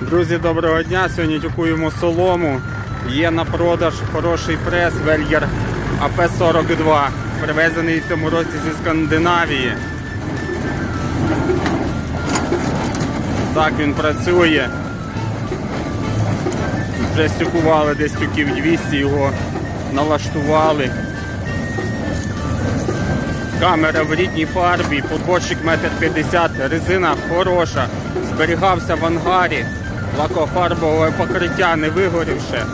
Друзі, доброго дня! Сьогодні тюкуємо солому. Є на продаж хороший прес Вельгер АП-42, привезений в цьому році зі Скандинавії. Так він працює. Вже стюкували десь тюків 200, його налаштували. Камера в рідній фарбі, подборщик 1,50 м, резина хороша, зберігався в ангарі, лакофарбове покриття не вигорівше.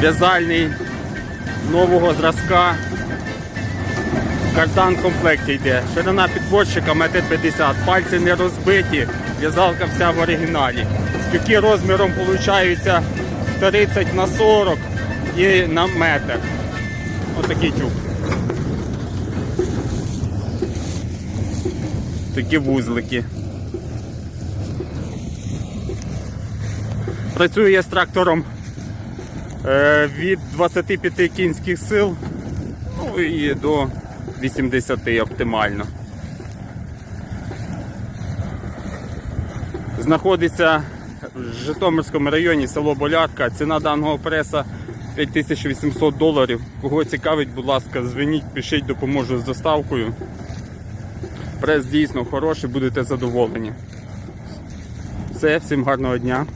В'язальний нового зразка. Кардан в комплекті йде. Ширина підборщика 1,50 м, пальці не розбиті, в'язалка вся в оригіналі. Тюки розміром виходить 30 на 40 і на метр. Отакий тюк. Такі вузлики. Працює з трактором е, від 25 кінських сил ну, і до 80 оптимально. Знаходиться в Житомирському районі село Болярка. Ціна даного преса 5800 доларів. Кого цікавить, будь ласка, дзвоніть, пишіть, допоможу з доставкою. Прес дійсно хороший, будете задоволені. Все, всім гарного дня.